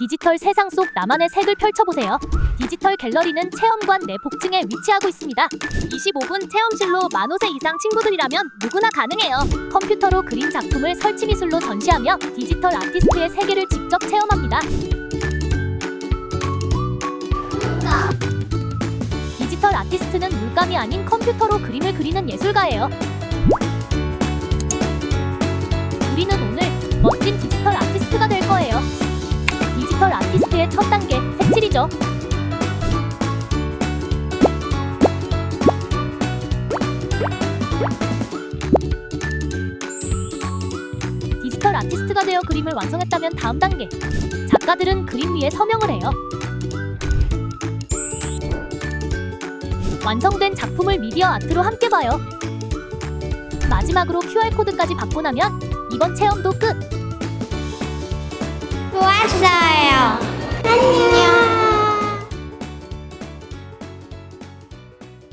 디지털 세상 속 나만의 색을 펼쳐보세요. 디지털 갤러리는 체험관 내 복층에 위치하고 있습니다. 25분 체험실로 만 5세 이상 친구들이라면 누구나 가능해요. 컴퓨터로 그린 작품을 설치 미술로 전시하며 디지털 아티스트의 세계를 직접 체험합니다. 디지털 아티스트는 물감이 아닌 컴퓨터로 그림을 그리는 예술가예요. 아티스트의 첫 단계, 색칠이죠. 디지털 아티스트가 되어 그림을 완성했다면 다음 단계. 작가들은 그림 위에 서명을 해요. 완성된 작품을 미디어 아트로 함께 봐요. 마지막으로 QR코드까지 받고 나면 이번 체험도 끝! 좋았어요. Ooh.